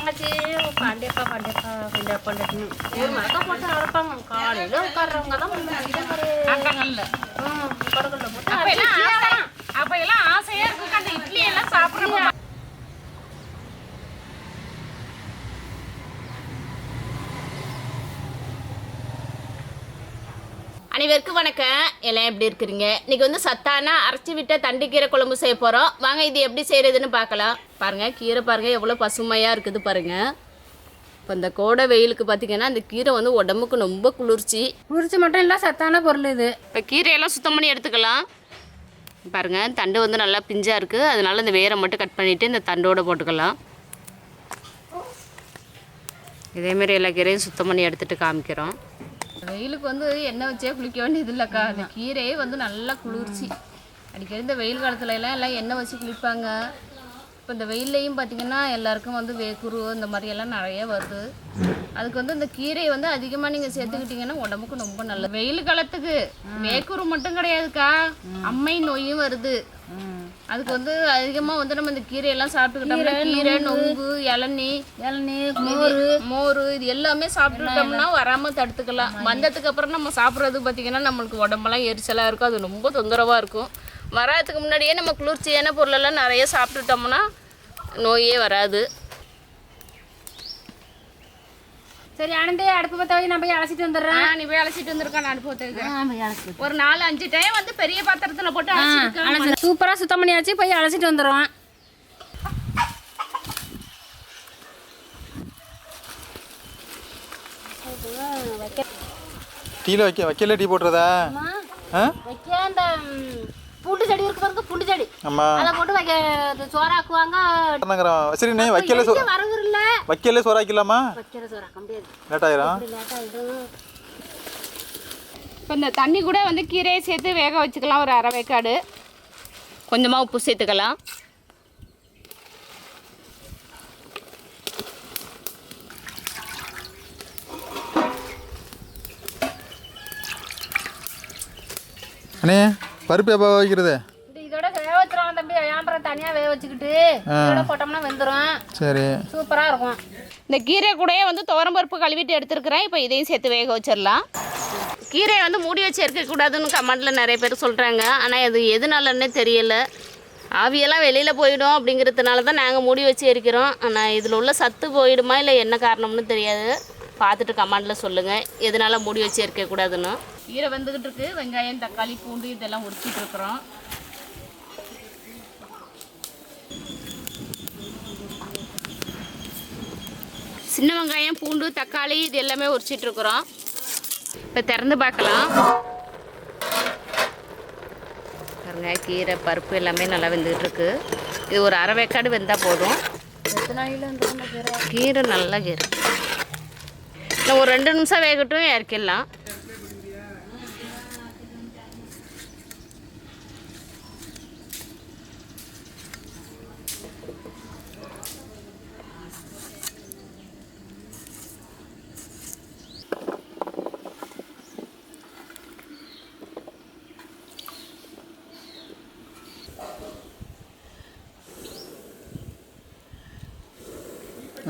தங்கச்சி பாண்டியப்பா பாண்டியப்பா பாண்டியா பாண்டியன்னு ஒரு மரத்தை போட்டு அரைப்பாங்க காலையில் உட்கார்றவங்க தான் ஆட்டாங்கல்ல கடற்கல்ல போட்டு அப்ப எல்லாம் ஆசை- அப்ப எல்லாம் ஆசையா இருக்கு அந்த இட்லி எல்லாம் சாப்பிடுறோம் அனைவருக்கும் வணக்கம். எல்லாம் எப்படி இருக்கிறீங்க? இன்னைக்கு வந்து சத்தான அரைச்சி விட்ட தண்டுக்கீரை குழம்பு செய்ய போகிறோம் வாங்க இது எப்படி செய்கிறதுன்னு பார்க்கலாம். பாருங்கள் கீரை பாருங்கள் எவ்வளோ பசுமையாக இருக்குது பாருங்கள் இப்போ இந்த கோடை வெயிலுக்கு பார்த்தீங்கன்னா இந்த கீரை வந்து உடம்புக்கு ரொம்ப குளிர்ச்சி. குளிர்ச்சி மட்டும் இல்லை சத்தான பொருள் இது. இப்போ கீரையெல்லாம் சுத்தம் பண்ணி எடுத்துக்கலாம். பாருங்கள் தண்டு வந்து நல்லா பிஞ்சாக இருக்குது அதனால இந்த வேரை மட்டும் கட் பண்ணிவிட்டு இந்த தண்டோடு போட்டுக்கலாம். இதேமாரி எல்லா கீரையும் சுத்தம் பண்ணி எடுத்துகிட்டு காமிக்கிறோம். வெயிலுக்கு வந்து எண்ணெய் வச்சே குளிக்க வேண்டியது இல்லைக்கா. இந்த கீரையே வந்து நல்லா குளிர்ச்சி. அடிக்கடி இந்த வெயில் காலத்துல எல்லாம் எல்லாம் எண்ணெய் வச்சு குளிப்பாங்க. இப்போ இந்த வெயில்லையும் பார்த்தீங்கன்னா எல்லாருக்கும் வந்து வேக்குரு இந்த மாதிரி எல்லாம் நிறைய வருது. அதுக்கு வந்து இந்த கீரையை வந்து அதிகமாக நீங்கள் சேர்த்துக்கிட்டீங்கன்னா உடம்புக்கு ரொம்ப நல்லது. வெயில் காலத்துக்கு வேக்குரு மட்டும் கிடையாதுக்கா. அம்மை நோயும் வருது. அதுக்கு வந்து அதிகமாக வந்து நம்ம இந்த கீரையெல்லாம் சாப்பிட்டுக்கிட்டோம்னா கீரை நொங்கு இளநீ இளநீ மோர். மோர் இது எல்லாமே சாப்பிட்டுட்டோம்னா வராமல் தடுத்துக்கலாம். வந்ததுக்கு அப்புறம் நம்ம சாப்பிட்றது பார்த்திங்கன்னா நம்மளுக்கு உடம்பெல்லாம் எரிச்சலாக இருக்கும். அது ரொம்ப தொந்தரவாக இருக்கும். வராதுக்கு முன்னாடியே நம்ம குளிர்ச்சியான பொருளெல்லாம் நிறைய சாப்பிட்டுட்டோம்னா நோயே வராது. சரி ஆனந்தே அடுப்பு பற்ற வச்சு நான் போய் அழைச்சிட்டு வந்துடுறேன். நீ போய் அழைச்சிட்டு வந்திருக்கேன் நான் போய் அழைச்சிட்டு ஒரு நாலு அஞ்சு டைம் வந்து பெரிய பாத்திரத்தில் போட்டு அழைச்சிருக்கேன் சூப்பராக சுத்தம் பண்ணியாச்சு போய் அழைச்சிட்டு வந்துடுவோம் டீல வைக்க வைக்கல டீ போட்டுறதா? வைக்க அந்த பூண்டு செடி இருக்கு பாருங்க பூண்டு செடி. ஆமா அதை போட்டு வைக்க சோறாக்குவாங்க. சரி நீ வைக்கல வரங்குற இல்ல வைக்கல சோறாக்கலாமா வைக்கிற சோறாக்க முடியாது. லேட் ஆயிரும் லேட் ஆகிடும் இப்போ இந்த தண்ணி கூட வந்து கீரையை சேர்த்து வேக வச்சுக்கலாம் ஒரு அரை வேக்காடு கொஞ்சமாக உப்பு சேர்த்துக்கலாம். அண்ணே பருப்பு எப்போ வைக்கிறது தனியாக வேக வச்சுக்கிட்டு இதோட போட்டோம்னா வெந்துடும் சரி. சூப்பராக இருக்கும். இந்த கீரை கூடயே வந்து துவரம்பருப்பு கழுவிட்டு எடுத்துருக்கிறேன். இப்போ இதையும் சேர்த்து வேக வச்சிடலாம். கீரையை வந்து மூடி வச்சு இருக்கக்கூடாதுன்னு கமெண்டில் நிறைய பேர் சொல்கிறாங்க ஆனால் அது எதுனாலன்னே தெரியல. ஆவியெல்லாம் வெளியில் போயிடும் அப்படிங்கிறதுனால தான் நாங்கள் மூடி வச்சு எரிக்கிறோம் ஆனால் இதில் உள்ள சத்து போயிடுமா இல்லை என்ன காரணம்னு தெரியாது. பார்த்துட்டு கமெண்டில் சொல்லுங்கள் எதனால மூடி வச்சு இருக்கக்கூடாதுன்னு கீரை வந்துக்கிட்டு இருக்கு. வெங்காயம் தக்காளி பூண்டு இதெல்லாம் உரிச்சிட்டு இருக்கிறோம். சின்ன வெங்காயம் பூண்டு தக்காளி இது எல்லாமே உரிச்சிட்டு இருக்கிறோம். இப்போ திறந்து பார்க்கலாம். பாருங்க கீரை பருப்பு எல்லாமே நல்லா வெந்துகிட்டு இருக்கு. இது ஒரு அரை வேக்காடு வெந்தால் போதும். கீரை? நல்ல கீரை. ஒரு ரெண்டு நிமிஷம் வேகட்டும் இறக்கிடலாம்.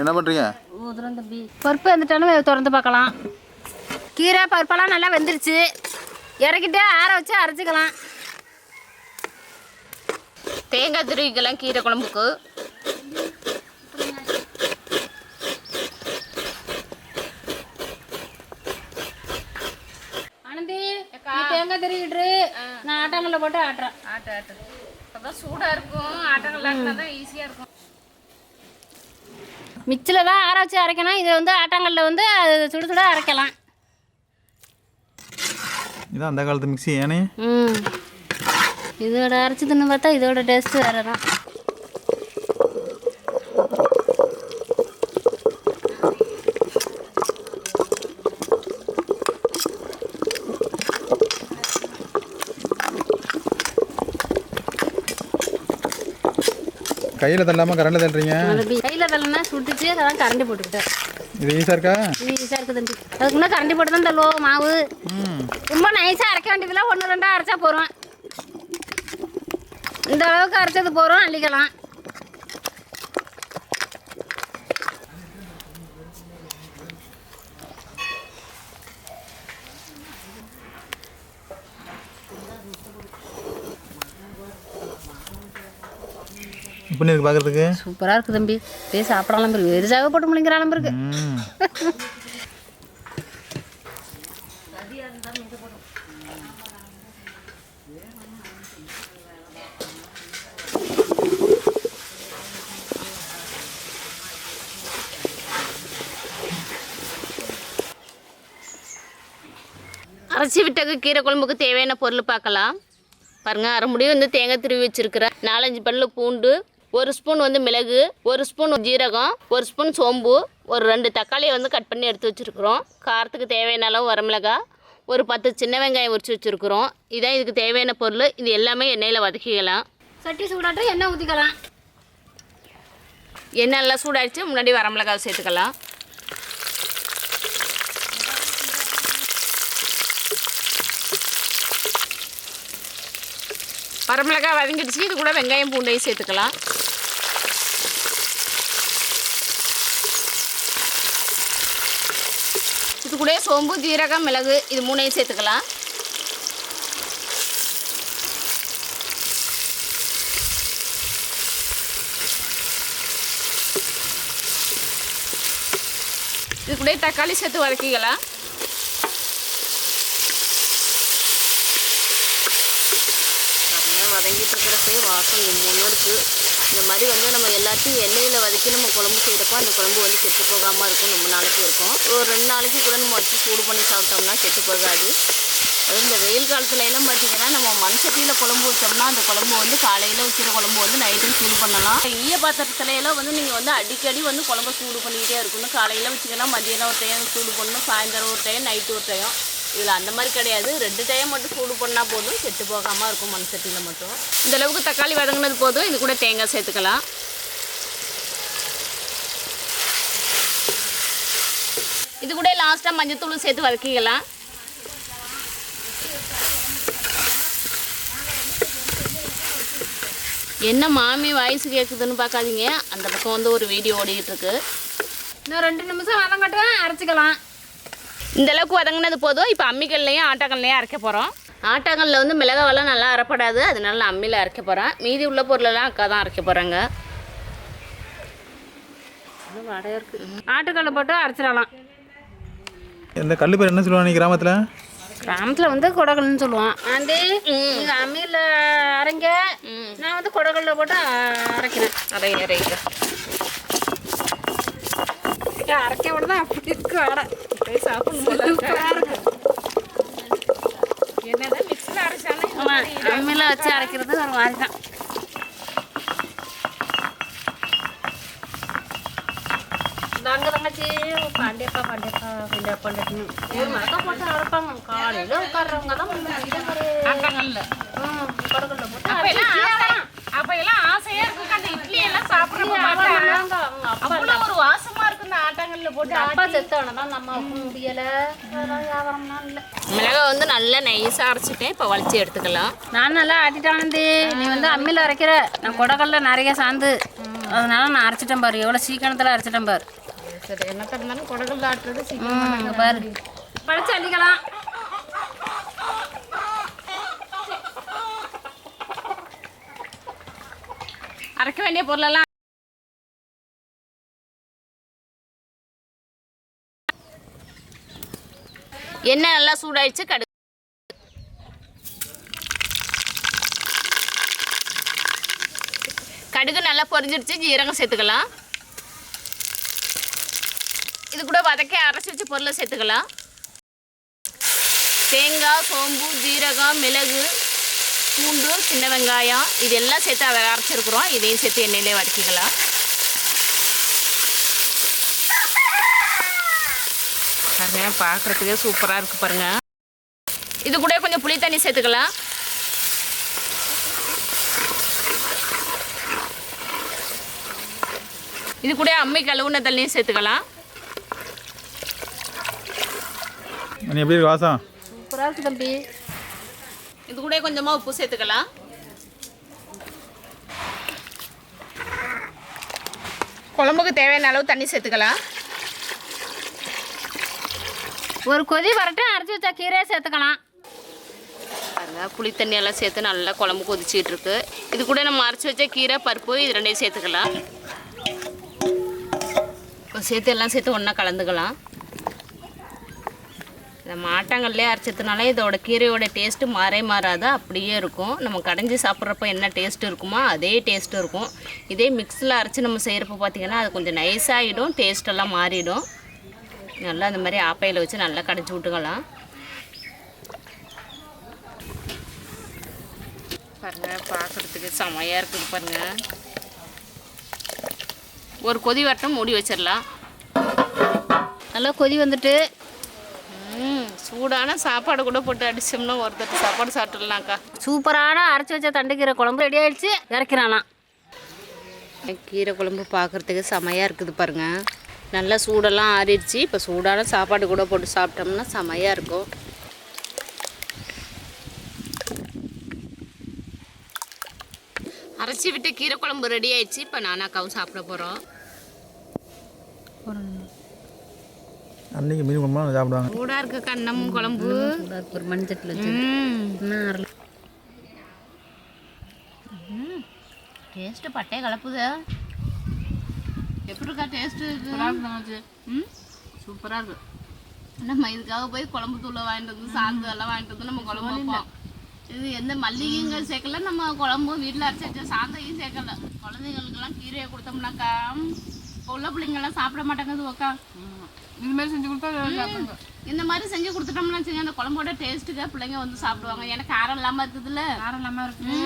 என்ன பண்ணுறீங்க ஊதுறோம் தம்பி பருப்பு வந்துட்டாலும் திறந்து பார்க்கலாம். கீரை பருப்பெல்லாம் நல்லா வெந்துருச்சு. இறக்கிட்டு ஆற வச்சு அரைச்சிக்கலாம். தேங்காய் துருவிக்கலாம் கீரை குழம்புக்கு. ஆனந்தி நீ தேங்காய் திருவிட்டு நான் ஆட்டாங்கல்ல போட்டு ஆட்டுறேன். ஆட்டு ஆட்டு. அப்போ சூடாக இருக்கும். ஆட்டங்கள்லாம் தான் ஈஸியாக இருக்கும். மிக்சியில் தான் ஆற வச்சு அரைக்கணும். இதை வந்து ஆட்டாங்கல்ல வந்து அது சுடு சுட அரைக்கலாம். இதான் அந்த காலத்து மிக்ஸி ஏனே? ம். இதோட அரைச்சதுன்னு பார்த்தா இதோட டேஸ்ட்டு வேறு தான் கையில் தள்ளாமல் கரண்டில் தள்ளுறீங்க? கையில் தள்ளனா சுட்டுச்சு அதான் கரண்டி போட்டுக்கிட்டேன். இது ஈஸியாக இருக்கா? ஈஸியாக இருக்குது தம்பி. அதுக்கு முன்னே கரண்டி போட்டு தான் தள்ளுவோம் மாவு. ரொம்ப நைஸாக அரைக்க வேண்டியதில்ல ஒன்று ரெண்டாக அரைச்சா போகிறோம் இந்த அளவுக்கு அரைச்சது போகிறோம் அள்ளிக்கலாம். இப்போ இருக்கு பார்க்குறதுக்கு சூப்பராக இருக்குது தம்பி. போய் சாப்பிடலாம் இருக்கு வெறிசாக போட்டு முழிங்கிறாலும் இருக்கு. ம். அரைச்சி விட்டக்கு கீரை குழம்புக்கு தேவையான பொருள் பார்க்கலாம். பாருங்கள் அரை முடி வந்து தேங்காய் திருவி வச்சுருக்கிறேன் நாலஞ்சு பல்லு பூண்டு ஒரு ஸ்பூன் வந்து மிளகு ஒரு ஸ்பூன் ஜீரகம் ஒரு ஸ்பூன் சோம்பு ஒரு ரெண்டு தக்காளியை வந்து கட் பண்ணி எடுத்து வச்சுருக்குறோம். காரத்துக்கு தேவையான அளவு வரமிளகா ஒரு பத்து சின்ன வெங்காயம் உரிச்சு வச்சுருக்குறோம். இதான் இதுக்கு தேவையான பொருள் இது எல்லாமே எண்ணெயில் வதக்கிக்கலாம். சட்டி சூடாட்டும் எண்ணெய் ஊற்றிக்கலாம் எண்ணெய் நல்லா சூடாயிடுச்சு முன்னாடி வரமிளகாய் சேர்த்துக்கலாம். வரமிளகாய் வதங்கிடுச்சு இது கூட வெங்காயம் பூண்டையும் சேர்த்துக்கலாம். கூட சோம்பு ஜீரகம் மிளகு இது மூணையும் சேர்த்துக்கலாம். இது கூட தக்காளி சேர்த்து வதக்கிக்கலாம். வதங்கிட்டு இருக்கிறப்பே வாசம் கும்முன்னு இருக்குது இந்த மாதிரி வந்து நம்ம எல்லாத்தையும் எண்ணெயில் வதக்கி நம்ம குழம்பு செய்கிறப்போ அந்த குழம்பு வந்து கெட்டு போகாமல் இருக்கும் ரொம்ப நாளைக்கு இருக்கும். ஒரு ரெண்டு நாளைக்கு கூட நம்ம வச்சு சூடு பண்ணி சாப்பிட்டோம்னா கெட்டு போகாது. அதுவும் இந்த வெயில் காலத்துல எல்லாம் பார்த்தீங்கன்னா நம்ம மண் சட்டியில் குழம்பு வச்சோம்னா அந்த குழம்பு வந்து காலையில் வச்சுற குழம்பு வந்து நைட்டும் சூடு பண்ணலாம். ஈய பாத்திரத்துல எல்லாம் வந்து நீங்கள் வந்து அடிக்கடி வந்து குழம்பு சூடு பண்ணிக்கிட்டே இருக்கணும். காலையில் வச்சிங்கன்னா மதியானம் ஒரு டைம் சூடு பண்ணணும் சாயந்தரம் ஒரு டைம் நைட்டு ஒரு டைம் இதில் அந்த மாதிரி கிடையாது. ரெண்டு டைம் மட்டும் சூடு பண்ணால் போதும். கெட்டு போகாமல் இருக்கும் மண் சட்டியில் மட்டும். இந்த அளவுக்கு தக்காளி வதங்கினது போதும். இது கூட தேங்காய் சேர்த்துக்கலாம். இது கூட லாஸ்ட்டாக மஞ்சத்தூள் சேர்த்து வதக்கிக்கலாம். என்ன மாமி வாய்ஸ் கேட்குதுன்னு பார்க்காதீங்க அந்த பக்கம் வந்து ஒரு வீடியோ ஓடிக்கிட்டு இருக்கு. இன்னும் ரெண்டு நிமிஷம் வதங்கட்டும். அரைச்சிக்கலாம். இந்த அளவுக்கு வதங்கினது போதும். இப்போ அம்மிக்கல்லையும் ஆட்டாக்கல்லையும் அரைக்க போகிறோம் ஆட்டாக்கல்ல வந்து மிளகாவெல்லாம் நல்லா அரைப்படாது. அதனால நான் அம்மியில் அரைக்க போகிறேன் மீதி உள்ள பொருளெல்லாம் அக்கா தான் அரைக்க போகிறாங்க ஆட்டுக்கல்லை போட்டு அரைச்சிடலாம். இந்த கல் பேர் என்ன சொல்லுவாங்க கிராமத்தில்? கிராமத்தில் வந்து கொடகல்னு சொல்லுவான் ஆண்டி நீங்கள் அம்மியில் அரைங்க. நான் வந்து கொடகல்ல போட்டு அரைக்கிறேன். அரை அரைக்க ஏன் அரைக்க விட தான் அப்படி இருக்கு இருக்கு என்னதான் மிக்ஸில் அரைச்சாலும் ஆமாம் அம்மியில் வச்சு அரைக்கிறது ஒரு மாதிரி தான். தாங்க தங்கச்சி பாண்டியப்பா பாண்டியப்பா பாண்டியா பாண்டியப்பா ஒரு மரக்கா போட்டு அரைப்பாங்க. காலையில் உட்கார்றவங்க தான் ஆட்டாங்கல்ல கொடகல்ல போட்டு அப்ப எல்லாம் ஆசை அப்ப எல்லாம் ஆசையா இருக்கு அந்த இட்லி எல்லாம் சாப்பிடுறப்ப பார்த்தா அவங்க அப்பா அவ்வளவு ஒரு வாசமா இருக்கு இந்த ஆட்டாங்கல்ல போட்டு அப்பா செத்தான தான் நம்ம முடியலை. வியாபாரம்லாம் இல்லை. மிளகாய் வந்து நல்லா நைஸாக அரைச்சிட்டேன். இப்போ வலிச்சு எடுத்துக்கலாம். நான் நல்லா ஆட்டிட்டானந்தி நீ வந்து அம்மியில் அரைக்கிற. நான் கொடக்கல்ல நிறைய சாந்து. அதனால நான் அரைச்சிட்டேன் பாரு. எவ்வளோ சீக்கிரத்தில் அரைச்சிட்டேன் பாரு. சரி என்ன இருந்தாலும் குடகுள்ள ஆட்டுறது ம், இங்க பாரு. படைச்சு அள்ளிக்கலாம் அரைக்க வேண்டிய பொருளெல்லாம் எண்ணெய் நல்லா சூடாயிடுச்சு கடு கடுகு நல்லா பொரிஞ்சிடுச்சு ஜீரகம் சேர்த்துக்கலாம். இது கூட வதக்கி அரைச்சி வச்சு பொருளை சேர்த்துக்கலாம். தேங்காய் சோம்பு ஜீரகம் மிளகு பூண்டு சின்ன வெங்காயம் இதெல்லாம் சேர்த்து அதை அரைச்சிருக்கிறோம். இதையும் சேர்த்து எண்ணெயிலே வதக்கிக்கலாம். பாருங்க பார்க்குறதுக்கே சூப்பராக இருக்குது பாருங்க. இது கூட கொஞ்சம் புளி தண்ணி சேர்த்துக்கலாம். இது கூட அம்மி கழுவுன தண்ணியும் சேர்த்துக்கலாம். நீ எப்படி வாசம்? சூப்பராக இருக்கு தம்பி. இது கூட கொஞ்சமாக உப்பு சேர்த்துக்கலாம். குழம்புக்கு தேவையான அளவு தண்ணி சேர்த்துக்கலாம். ஒரு கொதி வரட்டும் அரைச்சி வச்சா கீரையை சேர்த்துக்கலாம். அதான் புளி தண்ணியெல்லாம் சேர்த்து நல்லா குழம்பு கொதிச்சிட்டு இருக்கு இது கூட நம்ம அரைச்சி வச்ச கீரை பருப்பு இது ரெண்டையும் சேர்த்துக்கலாம். சேர்த்து எல்லாம் சேர்த்து ஒன்றா கலந்துக்கலாம். இந்த மாட்டாங்கல்லே அரைச்சதுனால இதோட கீரையோட டேஸ்ட்டு மாறே மாறாது அப்படியே இருக்கும். நம்ம கடைஞ்சி சாப்பிட்றப்ப என்ன டேஸ்ட் இருக்குமோ அதே டேஸ்ட்டு இருக்கும். இதே மிக்ஸில் அரைச்சி நம்ம செய்கிறப்ப பார்த்தீங்கன்னா அது கொஞ்சம் நைஸாகிடும் டேஸ்ட்டெல்லாம் மாறிடும். நல்லா அந்த மாதிரி ஆப்பையில் வச்சு நல்லா கடைச்சி விட்டுக்கலாம். பாருங்க பார்க்குறதுக்கு செமையாக இருக்குது பாருங்க. ஒரு கொதி வரட்டும் மூடி வச்சிடலாம் நல்லா கொதி வந்துட்டு ம் சூடான சாப்பாடு கூட போட்டு அடிச்சோம்னா ஒருத்தர் சாப்பாடு சாப்பிட்டுடலாம்க்கா. சூப்பரான அரைச்சி வச்ச தண்டுக்கீரை குழம்பு ரெடி ஆயிடுச்சு. இறக்கிறானா கீரை குழம்பு பார்க்குறதுக்கு செமையாக இருக்குது பாருங்க. நல்லா சூடெல்லாம் ஆறிடுச்சு. இப்போ சூடான சாப்பாடு கூட போட்டு சாப்பிட்டோம்னா செமையாக இருக்கும். அரைச்சி விட்டு கீரை குழம்பு ரெடி ஆயிடுச்சு. இப்போ நானாக்காவும் சாப்பிட போகிறோம் அன்னைக்கு மீன் குழம்பு சாப்பிடுவாங்க. சூடாக இருக்கு கண்ணம் குழம்பு. ஒரு மண்சட்டில் ம். ம் டேஸ்ட்டு பட்டையே கலப்புது. எப்படி இருக்கா டேஸ்ட்டு ம்? சூப்பராக இருக்கு. நம்ம இதுக்காக போய் குழம்பு தூளை வாங்கிட்டு வந்து சாந்து எல்லாம் வாங்கிட்டு வந்து நம்ம குழம்பு வைப்போம். இது எந்த மல்லிகைங்க சேர்க்கல நம்ம குழம்பும் வீட்டில் அரைச்சி வச்ச சாந்தையும் சேர்க்கல. குழந்தைங்களுக்கெல்லாம் கீரையை கொடுத்தோம்னாக்கா இப்போ உள்ள பிள்ளைங்கெல்லாம் சாப்பிட மாட்டாங்க ஓக்கா இது மாதிரி செஞ்சு கொடுத்தா இந்த மாதிரி செஞ்சு கொடுத்துட்டோம்னா வச்சுங்க அந்த குழம்போட டேஸ்ட்டுக்கு பிள்ளைங்க வந்து சாப்பிடுவாங்க. ஏன்னா காரம் இல்லாமல் இருக்குதுல்ல? காரம் இல்லாம இருக்கு.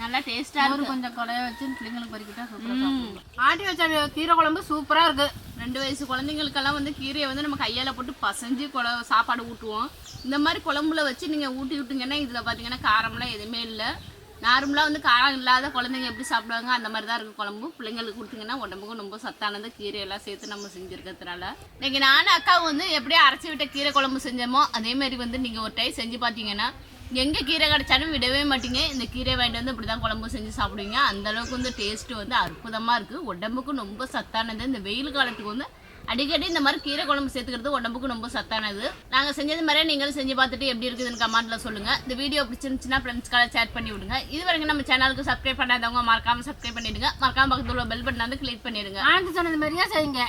நல்லா டேஸ்ட்டாக இருக்கு. கொஞ்சம் கொலைய வச்சு பிள்ளைங்களுக்கு பறிக்கிட்டா ம். ஆட்டி வச்ச கீரை குழம்பு சூப்பரா இருக்கு. ரெண்டு வயசு குழந்தைங்களுக்கெல்லாம் வந்து கீரையை வந்து நம்ம கையால போட்டு பசைஞ்சு குழ சாப்பாடு ஊட்டுவோம். இந்த மாதிரி குழம்புல வச்சு நீங்க ஊட்டி விட்டீங்கன்னா இதுல பாத்தீங்கன்னா காரம்லாம் எதுவுமே இல்லை. நார்மலாக வந்து காரம் இல்லாத குழந்தைங்க எப்படி சாப்பிடுவாங்க? அந்த மாதிரி தான் இருக்கும் குழம்பு. பிள்ளைங்களுக்கு கொடுத்தீங்கன்னா உடம்புக்கும் ரொம்ப சத்தானது. கீரையெல்லாம் சேர்த்து நம்ம செஞ்சுருக்கிறதுனால. நீங்கள் நானும் அக்காவும் வந்து எப்படி அரைச்சி விட்ட கீரை குழம்பு செஞ்சோமோ அதே மாதிரி வந்து நீங்கள் ஒரு டைம் செஞ்சு பார்த்தீங்கன்னா எங்கே கீரை கிடச்சாலும் விடவே மாட்டீங்க. இந்த கீரை வாங்கிட்டு வந்து இப்படி தான் குழம்பு செஞ்சு சாப்பிடுவீங்க. அந்தளவுக்கு வந்து டேஸ்ட்டு வந்து அற்புதமாக இருக்குது உடம்புக்கும் ரொம்ப சத்தானது. இந்த வெயில் காலத்துக்கு வந்து அடிக்கடி இந்த மாதிரி கீரை குழம்பு சேர்த்துக்கிறது உடம்புக்கு ரொம்ப சத்தானது. நாங்கள் செஞ்சது மாதிரியே நீங்களும் செஞ்சு பார்த்துட்டு எப்படி இருக்குதுன்னு கமெண்ட்ல சொல்லுங்க. இந்த வீடியோ பிடிச்சிருந்துச்சுன்னா ஃப்ரெண்ட்ஸ்க்காக ஷேர் பண்ணி விடுங்க. இது வரைக்கும் நம்ம சேனலுக்கு சப்ஸ்கிரைப் பண்ணாதவங்க மறக்காம சப்ஸ்கிரைப் பண்ணிடுங்க. மறக்காம பக்கத்துல உள்ள பெல் பட்டன் வந்து கிளிக் பண்ணிடுங்க. ஆனந்த் சொன்னது மாதிரியா செய்யுங்க.